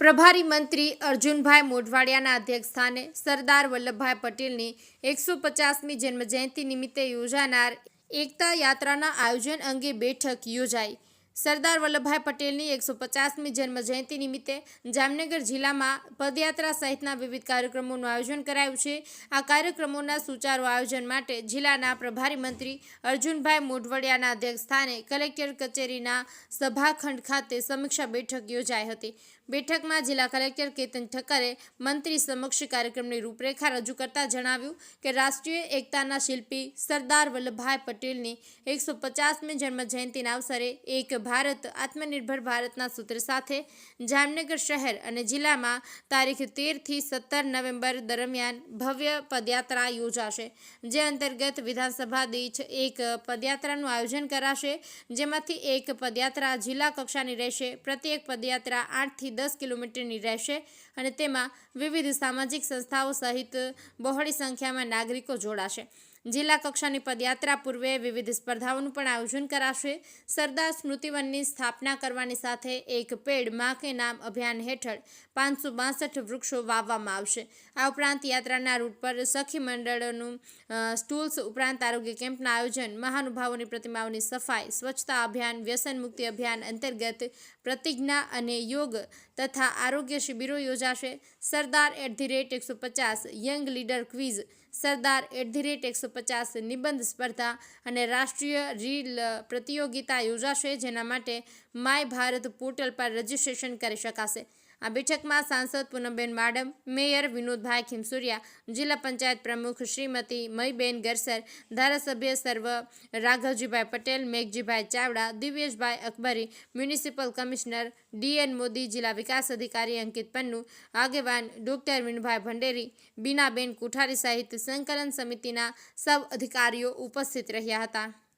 પ્રભારી મંત્રી અર્જુનભાઈ મોઢવાડિયાના અધ્યક્ષસ્થાને સરદાર વલ્લભભાઈ પટેલની એકસો પચાસમી જન્મજયંતિ નિમિત્તે યોજાનાર એકતા યાત્રાના આયોજન અંગે બેઠક યોજાઈ. સરદાર વલ્લભભાઈ પટેલની એકસો પચાસમી જન્મજયંતિ નિમિત્તે જામનગર જિલ્લામાં પદયાત્રા સહિતના વિવિધ કાર્યક્રમોનું આયોજન કરાયું છે. આ કાર્યક્રમોના સુચારુ આયોજન માટે જિલ્લાના પ્રભારી મંત્રી અર્જુનભાઈ મોઢવડિયાના અધ્યક્ષસ્થાને કલેક્ટર કચેરીના સભાખંડ ખાતે સમીક્ષા બેઠક યોજાઈ હતી. બેઠકમાં જિલ્લા કલેક્ટર કેતન ઠક્કરે મંત્રી સમક્ષ કાર્યક્રમની રૂપરેખા રજૂ કરતા જણાવ્યું કે રાષ્ટ્રીય એકતાના શિલ્પી સરદાર વલ્લભભાઈ પટેલની એકસો પચાસમી જન્મજયંતિના અવસરે એક ભારત, આત્મનિર્ભર ભારતના સૂત્ર સાથે જામનગર શહેર અને જિલ્લામાં તારીખ તેરથી સત્તર નવેમ્બર દરમિયાન ભવ્ય પદયાત્રા યોજાશે. જે અંતર્ગત વિધાનસભા દીઠ એક પદયાત્રાનું આયોજન કરાશે, જેમાંથી એક પદયાત્રા જિલ્લા કક્ષાની રહેશે. પ્રત્યેક પદયાત્રા આઠથી દસ કિલોમીટરની રહેશે અને તેમાં વિવિધ સામાજિક સંસ્થાઓ સહિત બહોળી સંખ્યામાં નાગરિકો જોડાશે. જિલ્લા કક્ષાની પદયાત્રા પૂર્વે વિવિધ સ્પર્ધાઓનું પણ આયોજન કરાશે. સરદાર સ્મૃતિવનની સ્થાપના કરવાની સાથે એક પેડમાં કે નામ અભિયાન હેઠળ પાંચસો વૃક્ષો વાવવામાં આવશે. આ ઉપરાંત યાત્રાના રૂટ પર સખી મંડળોનું સ્ટૂલ્સ ઉપરાંત આરોગ્ય કેમ્પના આયોજન, મહાનુભાવોની પ્રતિમાઓની સફાઈ, સ્વચ્છતા અભિયાન, વ્યસન મુક્તિ અભિયાન અંતર્ગત પ્રતિજ્ઞા અને યોગ તથા આરોગ્ય શિબિરો યોજાશે. સરદાર એટ ધી રેટ એકસો પચાસ young leader quiz, Sardar at the rate એકસો પચાસ નિબંધ સ્પર્ધા અને રાષ્ટ્રીય રીલ પ્રતિયોગિતા યોજાશે, જેના માટે માય ભારત પોર્ટલ પર રજીસ્ટ્રેશન કરી શકાશે. આ બેઠકમાં સાંસદ પૂનમબેન માડમ, મેયર વિનોદભાઈ ખીમસુરિયા, જિલ્લા પંચાયત પ્રમુખ શ્રીમતી મયબેન ગરસર, ધારાસભ્ય સર્વ Raghavjibhai Patel, Meghjibhai Chavda, Divyeshbhai Akbari, municipal commissioner D N Modi, જિલ્લા વિકાસ અધિકારી અંકિત પન્નુ, આગેવાન ડોક્ટર વિનુભાઈ ભંડેરી, બીનાબેન કુઠારી સહિત સંકલન સમિતિના સૌ અધિકારીઓ ઉપસ્થિત રહ્યા હતા.